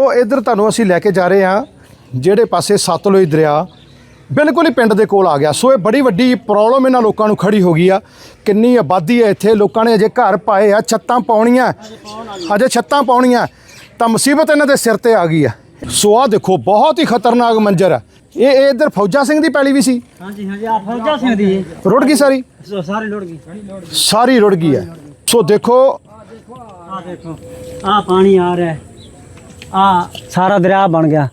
ਉਹ ਇਧਰ ਤੁਹਾਨੂੰ ਅਸੀਂ ਲੈ ਕੇ ਜਾ ਰਹੇ ਹਾਂ ਜਿਹੜੇ ਪਾਸੇ ਸਤਲੁਜ ਦਰਿਆ ਬਿਲਕੁਲ ਹੀ ਪਿੰਡ ਦੇ ਕੋਲ ਆ ਗਿਆ। ਸੋ ਇਹ ਬੜੀ ਵੱਡੀ ਪ੍ਰੋਬਲਮ ਇਹਨਾਂ ਲੋਕਾਂ ਨੂੰ ਖੜੀ ਹੋ ਗਈ ਆ। ਕਿੰਨੀ ਆਬਾਦੀ ਹੈ ਇੱਥੇ ਲੋਕਾਂ ਨੇ ਅਜੇ ਘਰ ਪਾਏ ਆ ਛੱਤਾਂ ਪਾਉਣੀਆਂ। ਅਜੇ ਛੱਤਾਂ ਪਾਉਣੀਆਂ ਤਾਂ ਮੁਸੀਬਤ ਇਹਨਾਂ ਦੇ ਸਿਰ ਤੇ ਆ ਗਈ ਆ। ਸੋ ਆ ਦੇਖੋ ਬਹੁਤ ਹੀ ਖਤਰਨਾਕ ਮੰਜ਼ਰ ਆ। ਇਹ ਇਹ ਇਧਰ ਫੌਜਾ ਸਿੰਘ ਦੀ ਪੈਲੀ ਵੀ ਸੀ? ਹਾਂਜੀ ਹਾਂਜੀ ਆ ਫੌਜਾ ਸਿੰਘ ਦੀ। ਹੈ। ਰੁੜ ਗਈ ਸਾਰੀ? ਸੋ ਸਾਰੇ ਲੁੜ ਗਈ। ਸਾਰੀ ਰੁੜ ਗਈ ਹੈ ਸੋ ਦੇਖੋ ਆ ਦੇਖੋ ਆ ਪਾਣੀ ਆ ਰਿਹਾ। ਆ ਸਾਰਾ ਦਰਿਆ ਬਣ ਗਿਆ।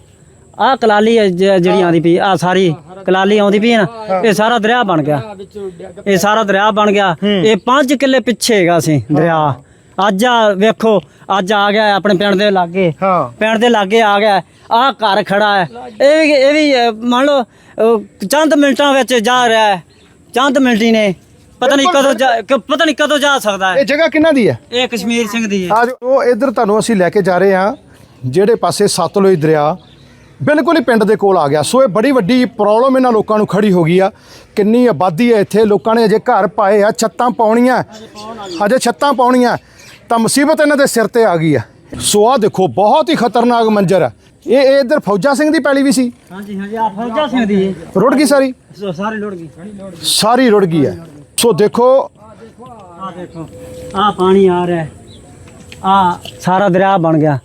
ਆ ਕਲਾਲੀ ਹੈ ਜ- ਜਿਹੜੀ ਆਂਦੀ ਪਈ ਆ ਸਾਰੀ ਕਲਾਲੀ ਆਉਂਦੀ ਪਈ ਹੈ ਨਾ ਇਹ ਸਾਰਾ ਦਰਿਆ ਬਣ ਗਿਆ। ਇਹ ਸਾਰਾ ਦਰਿਆ ਬਣ ਗਿਆ। ਇਹ 5 ਕਿੱਲੇ ਪਿੱਛੇ ਹੈਗਾ ਸੀ ਦਰਿਆ। ਅੱਜ ਆ ਵੇਖੋ ਅੱਜ ਆ ਗਿਆ ਆਪਣੇ ਪਿੰਡ ਦੇ ਲਾਗੇ। ਹਾਂ। ਪਿੰਡ ਦੇ ਲਾਗੇ ਆ ਗਿਆ। ਆ ਘਰ ਖੜਾ ਹੈ। ਇਹ ਵੀ ਇਹ ਵੀ ਅ, ਮੰਨ ਲਓ ਅ, ਚੰਦ ਮਿੰਟਾਂ ਵਿੱਚ ਜਾ ਰਿਹਾ ਹੈ। ਚੰਦ ਮਿੰਟੀ ਨੇ। ਪਤਾ ਨਹੀਂ ਕਦੋਂ ਜਾ- ਕ- ਪਤਾ ਨਹੀਂ ਕਦੋਂ ਜਾ ਸਕਦਾ ਹੈ। ਇਹ ਜਗ੍ਹਾ ਕਿਹਨਾਂ ਦੀ ਹੈ? ਇਹ ਕਸ਼ਮੀਰ ਸਿੰਘ ਦੀ ਹੈ। ਆ ਉਹ ਇਧਰ ਤੁਹਾਨੂੰ ਅਸੀਂ ਲੈ ਕੇ ਜਾ ਰਹੇ ਹਾਂ। ਜਿਹੜੇ ਪਾਸੇ ਸਤਲੁਜ ਦਰਿਆ ਬਿਲਕੁਲ ਹੀ ਪਿੰਡ ਦੇ ਕੋਲ ਆ ਗਿਆ। ਸੋ ਇਹ ਬੜੀ ਵੱਡੀ ਪ੍ਰੋਬਲਮ ਇਹਨਾਂ ਲੋਕਾਂ ਨੂੰ ਖੜੀ ਹੋ ਗਈ ਆ। ਕਿੰਨੀ ਆਬਾਦੀ ਹੈ ਇੱਥੇ। ਲੋਕਾਂ ਨੇ ਅਜੇ ਘਰ ਪਾਏ ਆ ਛੱਤਾਂ ਪਾਉਣੀਆਂ। ਅਜੇ ਛੱਤਾਂ ਪਾਉਣੀਆਂ। ਤਾਂ ਮੁਸੀਬਤ ਇਹਨਾਂ ਦੇ ਸਿਰ ਤੇ ਆ ਗਈ ਆ। ਸੋ ਆ ਦੇਖੋ ਬਹੁਤ ਹੀ ਖਤਰਨਾਕ ਮੰਜ਼ਰ ਆ। ਇਹ ਇਹ ਇਧਰ ਫੌਜਾ ਸਿੰਘ ਦੀ ਪੈਲੀ ਵੀ ਸੀ। ਹਾਂਜੀ ਹਾਂਜੀ ਆ ਫੌਜਾ ਸਿੰਘ ਦੀ ਹੈ। ਰੁੜ ਗਈ ਸਾਰੀ? ਸਾਰੇ ਲੁੜ ਗਈ। ਸਾਰੀ ਰੁੜ ਗਈ ਹੈ ਸੋ ਦੇਖੋ। ਆ ਦੇਖੋ ਆ ਪਾਣੀ ਆ ਰਿਹਾ। ਆ ਸਾਰਾ ਦਰਿਆ ਬਣ ਗਿਆ।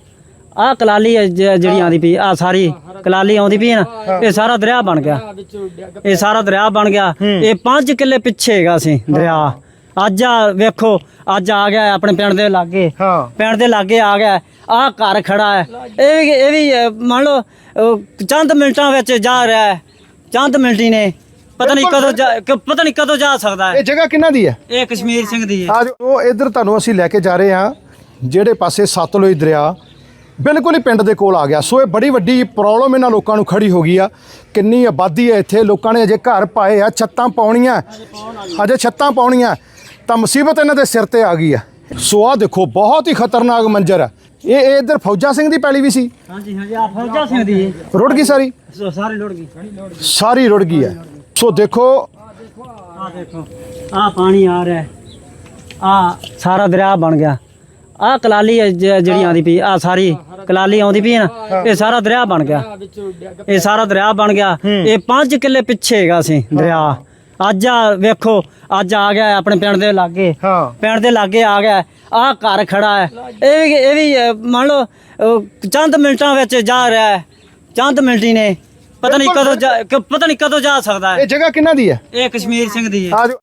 ਆ ਕਲਾਲੀ ਜ- ਜਿਹੜੀ ਆਂਦੀ ਪਈ ਆ ਸਾਰੀ ਕਲਾਲੀ ਆਉਂਦੀ ਪਈ ਹੈ ਨਾ ਇਹ ਸਾਰਾ ਦਰਿਆ ਬਣ ਗਿਆ। ਇਹ ਸਾਰਾ ਦਰਿਆ ਬਣ ਗਿਆ। ਇਹ 5 ਕਿੱਲੇ ਪਿੱਛੇ ਹੈਗਾ ਸੀ ਦਰਿਆ। ਅੱਜ ਆ ਵੇਖੋ ਅੱਜ ਆ ਗਿਆ ਆਪਣੇ ਪਿੰਡ ਦੇ ਲਾਗੇ। ਹਾਂ। ਪਿੰਡ ਦੇ ਲਾਗੇ ਆ ਗਿਆ ਆ ਘਰ ਖੜਾ ਹੈ। ਇਹ ਵੀ ਇਹ ਵੀ ਅ, ਮੰਨ ਲਓ ਅ, ਚੰਦ ਮਿੰਟਾਂ ਵਿੱਚ ਜਾ ਰਿਹਾ ਹੈ। ਚੰਦ ਮਿੰਟੀ ਨੇ। ਪਤਾ ਨਹੀਂ ਕਦੋਂ ਜਾ- ਕ- ਪਤਾ ਨਹੀਂ ਕਦੋਂ ਜਾ ਸਕਦਾ ਹੈ। ਇਹ ਜਗ੍ਹਾ ਕਿਹਨਾਂ ਦੀ ਹੈ? ਇਹ ਕਸ਼ਮੀਰ ਸਿੰਘ ਦੀ ਹੈ। ਆ ਉਹ ਇਧਰ ਤੁਹਾਨੂੰ ਅਸੀਂ ਲੈ ਕੇ ਜਾ ਰਹੇ ਹਾਂ। ਜਿਹੜੇ ਪਾਸੇ ਸਤਲੁਜ ਦਰਿਆ ਬਿਲਕੁਲ ਹੀ ਪਿੰਡ ਦੇ ਕੋਲ ਆ ਗਿਆ। ਸੋ ਇਹ ਬੜੀ ਵੱਡੀ ਪ੍ਰੋਬਲਮ ਇਹਨਾਂ ਲੋਕਾਂ ਨੂੰ ਖੜੀ ਹੋ ਗਈ ਆ। ਕਿੰਨੀ ਆਬਾਦੀ ਹੈ ਇੱਥੇ। ਲੋਕਾਂ ਨੇ ਅਜੇ ਘਰ ਪਾਏ ਆ ਛੱਤਾਂ ਪਾਉਣੀਆਂ। ਅਜੇ ਛੱਤਾਂ ਪਾਉਣੀਆਂ। ਤਾਂ ਮੁਸੀਬਤ ਇਹਨਾਂ ਦੇ ਸਿਰ ਤੇ ਆ ਗਈ ਆ। ਸੋ ਆ ਦੇਖੋ ਬਹੁਤ ਹੀ ਖਤਰਨਾਕ ਮੰਜ਼ਰ ਆ। ਇਹ ਇਹ ਇਧਰ ਫੌਜਾ ਸਿੰਘ ਦੀ ਪੈਲੀ ਵੀ ਸੀ? ਹਾਂਜੀ ਹਾਂਜੀ ਆ ਫੌਜਾ ਸਿੰਘ ਦੀ। ਰੁੜ ਗਈ ਸਾਰੀ? ਸਾਰੇ ਲੁੜ ਗਈ। ਸਾਰੀ ਰੁੜ ਗਈ ਹੈ ਸੋ ਦੇਖੋ। ਆ ਦੇਖੋ ਆ ਪਾਣੀ ਆ ਰਿਹਾ ਆ ਸਾਰਾ ਦਰਿਆ ਬਣ ਗਿਆ। ਆ ਕਲਾਲੀ ਜਿਹੜੀ ਆਂਦੀ ਪਈ ਆ ਸਾਰੀ ਕਲਾਲੀ ਆਉਂਦੀ ਪਈ ਹੈ ਨਾ ਇਹ ਸਾਰਾ ਦਰਿਆ ਬਣ ਗਿਆ। ਇਹ ਸਾਰਾ ਦਰਿਆ ਬਣ ਗਿਆ। ਇਹ 5 ਕਿੱਲੇ ਪਿੱਛੇ ਹੈਗਾ ਸੀ ਦਰਿਆ। ਅੱਜ ਆ ਵੇਖੋ ਅੱਜ ਆ ਗਿਆ ਆਪਣੇ ਪਿੰਡ ਦੇ ਲਾਗੇ। ਹਾਂ। ਪਿੰਡ ਦੇ ਲਾਗੇ ਆ ਗਿਆ। ਆ ਘਰ ਖੜਾ ਹੈ। ਇਹ ਵੀ ਇਹ ਵੀ ਮੰਨ ਲਓ ਚੰਦ ਮਿੰਟਾਂ ਵਿੱਚ ਜਾ ਰਿਹਾ ਹੈ। ਚੰਦ ਮਿੰਟੀ ਨੇ। ਪਤਾ ਨਹੀਂ ਕਦੋਂ ਪਤਾ ਨਹੀਂ ਕਦੋਂ ਜਾ ਸਕਦਾ ਹੈ। ਇਹ ਜਗ੍ਹਾ ਕਿਹਨਾਂ ਦੀ ਹੈ? ਇਹ ਕਸ਼ਮੀਰ ਸਿੰਘ ਦੀ ਹੈ।